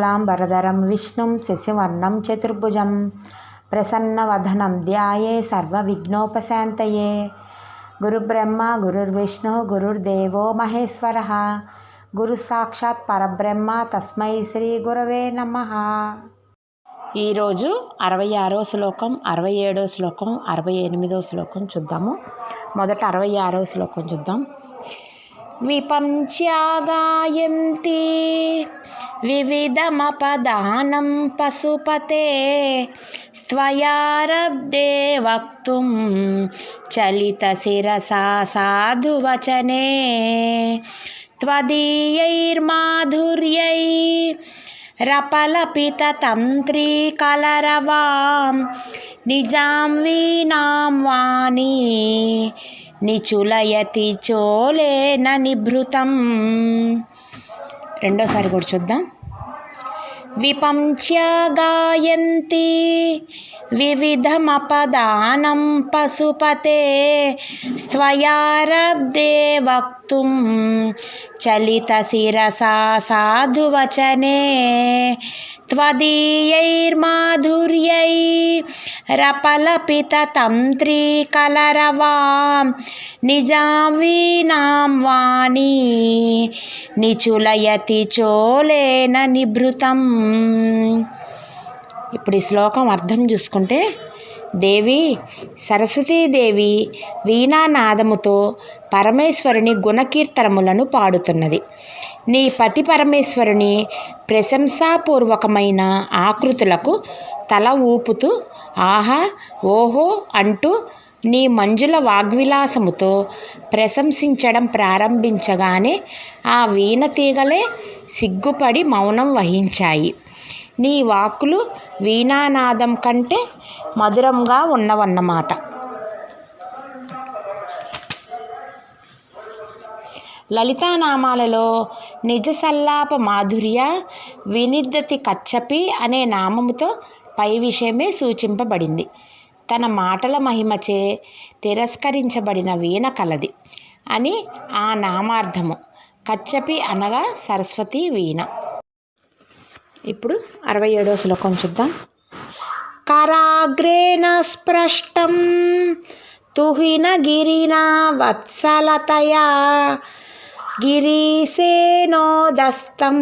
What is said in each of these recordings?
శుక్లాంబరధరం విష్ణుం శశివర్ణం చతుర్భుజం. ప్రసన్నవదనం ధ్యాయే సర్వవిఘ్నోపశాంతయే. గురుబ్రహ్మ గురుర్విష్ణు గురుర్దేవో మహేశ్వర. గురు సాక్షాత్ పరబ్రహ్మ తస్మై శ్రీ గురవే నమ. ఈరోజు అరవై ఆరో శ్లోకం అరవై ఏడో శ్లోకం అరవై ఎనిమిదో శ్లోకం చూద్దాము. మొదట అరవై ఆరో శ్లోకం చూద్దాం. విపంచ్యాగాయంతి विविधमपदानं पशुपते स्त्वयारब्धे वक्तुं चलितशिरसा साधुवचने त्वदीयैर्माधुर्यै रपलपिततन्त्रीकलरवां निजां वीणां वाणी निचुलयति चोलेन निभृतम् రెండోసారి కూడా చూద్దాం. విపంచ్య గాయంతి వివిధమపదానం పశుపతే స్వయారబ్దే వక్తుం చలిత శిరసా సాధువచనే త్వదీయైర్మాధుర్యై రపలపితతంత్రీకలరవాం నిజావీనాం వాణి. నిచులయతి చోలేన నిభృతం. ఇప్పుడు ఈ శ్లోకం అర్థం చూసుకుంటే దేవి సరస్వతీదేవి వీణానాదముతో పరమేశ్వరుని గుణకీర్తనములను పాడుతున్నది. నీ పతి పరమేశ్వరుని ప్రశంసాపూర్వకమైన ఆకృతులకు తల ఊపుతూ ఆహా ఓహో అంటూ నీ మంజుల వాగ్విలాసముతో ప్రశంసించడం ప్రారంభించగానే ఆ వీణ తీగలే సిగ్గుపడి మౌనం వహించాయి. నీ వాక్కులు వీణానాదం కంటే మధురంగా ఉన్నవన్నమాట. లలితానామాలలో నిజ సల్లాప మాధుర్య వినిర్దతి కచ్చపి అనే నామముతో పై విషయమే సూచింపబడింది. తన మాటల మహిమచే తిరస్కరించబడిన వీణ కలది అని ఆ నామార్థము. కచ్చపి అనగా సరస్వతి వీణ. ఇప్పుడు అరవై ఏడో శ్లోకం చూద్దాం. కరాగ్రేణ స్పృష్టం తుహిన గిరిన వత్సలతయా గిరీసేనోదస్తం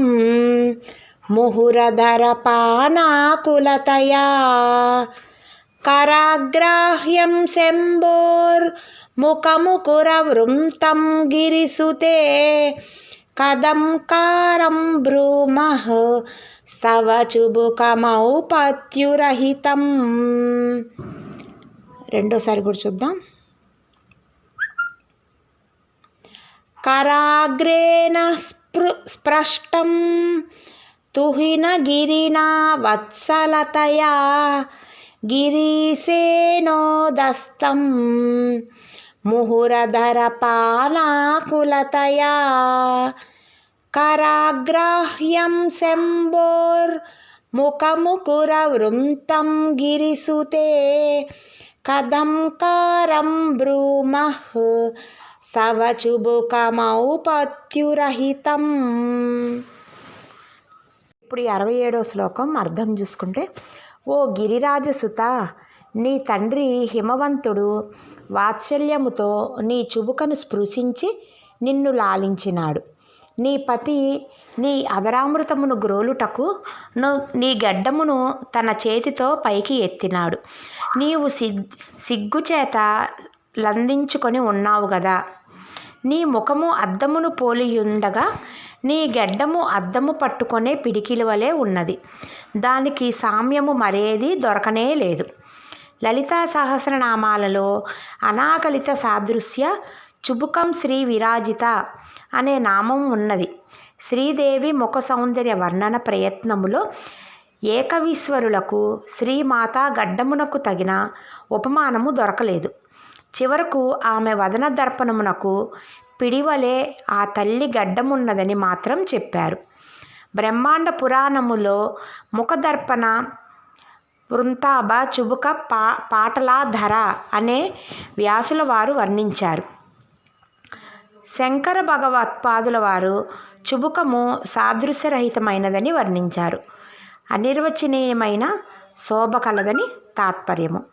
ముహురధరపానాకులతయా కరాగ్రాహ్యం శంభోర్ముఖముకురవృంతం గిరిసుతే కదం కారం బ్రూమః సవచుబుకమౌపత్యురహితం రెండోసారి కూడా చూద్దాం. కరాగ్రేణ స్పృ స్పృష్టం తుహినగిరినా వత్సలతయా గిరీసేనోదస్తం. ముహురధర పాలాకులతయా కరాగ్రాహ్యం వృంతం గిరిసుతే. కథం కారం బ్రూమః సవచుబుకమౌపత్యురహితం. ఇప్పుడు ఈ అరవై ఏడో శ్లోకం అర్థం చూసుకుంటే ఓ గిరిరాజసుత నీ తండ్రి హిమవంతుడు వాత్సల్యముతో నీ చుబుకను స్పృశించి నిన్ను లాలించినాడు. నీ పతి నీ అదరామృతమును గ్రోలుటకు నీ గడ్డమును తన చేతితో పైకి ఎత్తినాడు. నీవు సిగ్ సిగ్గుచేత లందించుకొని ఉన్నావు కదా నీ ముఖము అద్దమును పోలియుండగా నీ గెడ్డము అద్దము పట్టుకొనే పిడికిలవలే ఉన్నది. దానికి సామ్యము మరేది దొరకనే లేదు. లలితా సహస్రనామాలలో అనాకలిత సాదృశ్య చుబుకం శ్రీ విరాజిత అనే నామం ఉన్నది. శ్రీదేవి ముఖ సౌందర్య వర్ణన ప్రయత్నములో ఏకవీశ్వరులకు శ్రీమాత గడ్డమునకు తగిన ఉపమానము దొరకలేదు. చివరకు ఆమె వదన దర్పణమునకు పిడివలే ఆ తల్లి గడ్డమున్నదని మాత్రం చెప్పారు. బ్రహ్మాండ పురాణములో ముఖదర్పణ వృంతాబ చుబుక పా పాటలాధర అనే వ్యాసుల వారు వర్ణించారు. శంకర భగవత్పాదుల వారు చుబుకము సాదృశ్యరహితమైనదని వర్ణించారు. అనిర్వచనీయమైన శోభ కలదని తాత్పర్యము.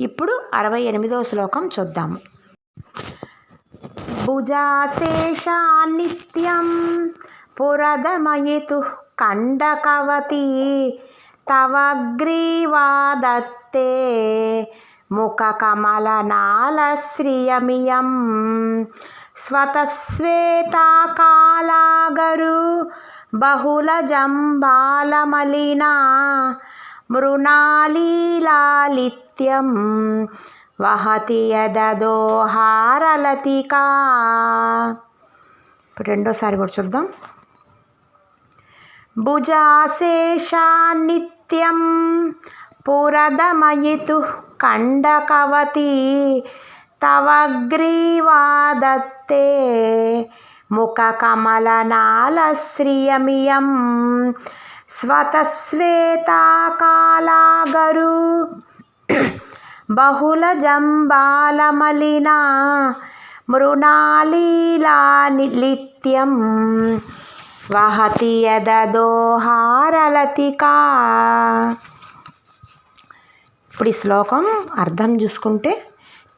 ఇప్పుడు అరవై ఎనిమిదో శ్లోకం చూద్దాము. భుజాశేషా నిత్యం పురదమయితు కండకవతి తవ ముఖకమలనాలశ్రియమియం స్వతశ్వేతాకాలాగరు బహుళజంబాలమలినా మృణాలీలాలిత్యం వహతి యదోహారలతికా ఇప్పుడు రెండోసారి కూడా చూద్దాం. భుజాశేషా నిత్యం పురదమయితు కండకవతి తవ గ్రీవాదత్తే ముఖకమలనాలశ్రియమియం స్వతశ్వేతాకాలాగరు బహుళజంబాలమలినా మృణాళీలా నిత్యం యదదోహారలతికా ఇప్పుడు ఈ శ్లోకం అర్థం చూసుకుంటే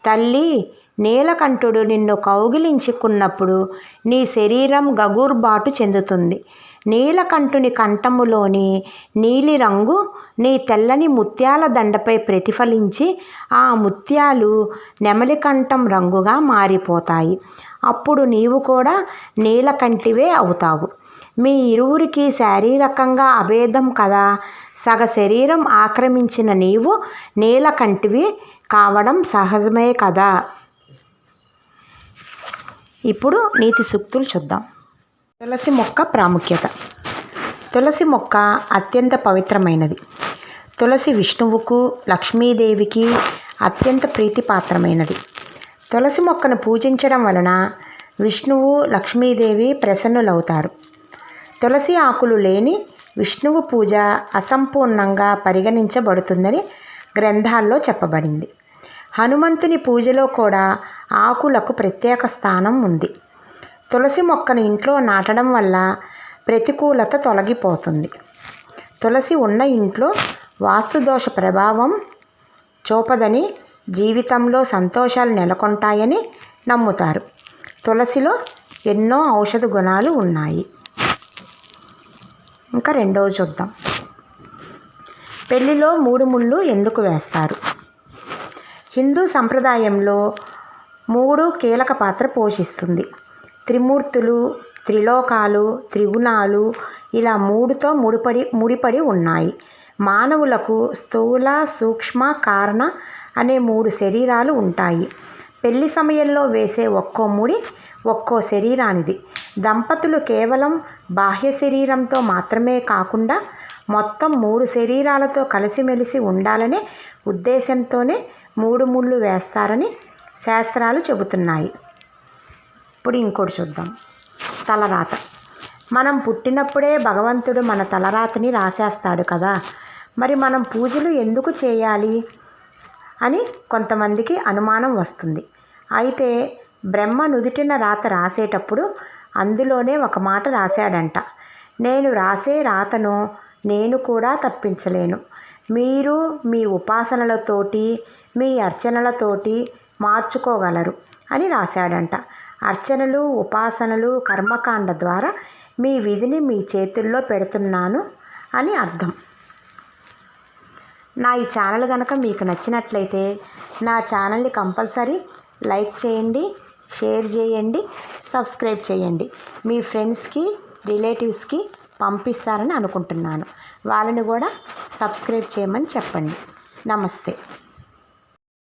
తల్లి నీలకంఠుడు నిన్ను కౌగిలించుకున్నప్పుడు నీ శరీరం గగుర్బాటు చెందుతుంది. నీలకంఠుని కంఠములోని నీలిరంగు నీ తెల్లని ముత్యాల దండపై ప్రతిఫలించి ఆ ముత్యాలు నెమలికంఠం రంగుగా మారిపోతాయి. అప్పుడు నీవు కూడా నీలకంఠివే అవుతావు. మీ ఇరువురికి శారీరకంగా అభేదం కదా. సగ శరీరం ఆక్రమించిన నీవు నీలకంఠివి కావడం సహజమే కదా. ఇప్పుడు నీతి సూక్తులు చూద్దాం. తులసి మొక్క ప్రాముఖ్యత. తులసి మొక్క అత్యంత పవిత్రమైనది. తులసి విష్ణువుకు లక్ష్మీదేవికి అత్యంత ప్రీతిపాత్రమైనది. తులసి మొక్కను పూజించడం వలన విష్ణువు లక్ష్మీదేవి ప్రసన్నులవుతారు. తులసి ఆకులు లేని విష్ణువు పూజ అసంపూర్ణంగా పరిగణించబడుతుందని గ్రంథాల్లో చెప్పబడింది. హనుమంతుని పూజలో కూడా ఆకులకు ప్రత్యేక స్థానం ఉంది. తులసి మొక్కను ఇంట్లో నాటడం వల్ల ప్రతికూలత తొలగిపోతుంది. తులసి ఉన్న ఇంట్లో వాస్తుదోష ప్రభావం చూపదని జీవితంలో సంతోషాలు నెలకొంటాయని నమ్ముతారు. తులసిలో ఎన్నో ఔషధ గుణాలు ఉన్నాయి. ఇంకా రెండవ చూద్దాం. పెళ్ళిలో మూడు ముళ్ళు ఎందుకు వేస్తారు? హిందూ సంప్రదాయంలో మూడు కీలక పాత్ర పోషిస్తుంది. త్రిమూర్తులు త్రిలోకాలు త్రిగుణాలు ఇలా మూడుతో ముడిపడి ముడిపడి ఉన్నాయి. మానవులకు స్థూల సూక్ష్మ కారణ అనే మూడు శరీరాలు ఉంటాయి. పెళ్ళి సమయంలో వేసే ఒక్కో ముడి ఒక్కో శరీరానిది. దంపతులు కేవలం బాహ్య శరీరంతో మాత్రమే కాకుండా మొత్తం మూడు శరీరాలతో కలిసిమెలిసి ఉండాలనే ఉద్దేశంతోనే మూడు ముళ్ళు వేస్తారని శాస్త్రాలు చెబుతున్నాయి. ఇప్పుడు ఇంకోటి చూద్దాం. తలరాత. మనం పుట్టినప్పుడే భగవంతుడు మన తలరాతని రాసేస్తాడు కదా. మరి మనం పూజలు ఎందుకు చేయాలి? అని కొంతమందికి అనుమానం వస్తుంది. అయితే బ్రహ్మ నుదుటిన రాత రాసేటప్పుడు అందులోనే ఒక మాట రాశాడంట. నేను రాసే రాతను నేను కూడా తప్పించలేను. మీరు మీ ఉపాసనలతోటి మీ అర్చనలతోటి మార్చుకోగలరు అని రాశాడంట. అర్చనలు ఉపాసనలు కర్మకాండ ద్వారా మీ విధిని మీ చేతుల్లో పెడుతున్నాను అని అర్థం. నా ఈ ఛానల్ కనుక మీకు నచ్చినట్లయితే నా ఛానల్ని కంపల్సరీ లైక్ చేయండి షేర్ చేయండి సబ్స్క్రైబ్ చేయండి. మీ ఫ్రెండ్స్కి రిలేటివ్స్కి పంపిస్తారని అనుకుంటున్నాను. వాళ్ళని కూడా సబ్స్క్రైబ్ చేయమని చెప్పండి. నమస్తే.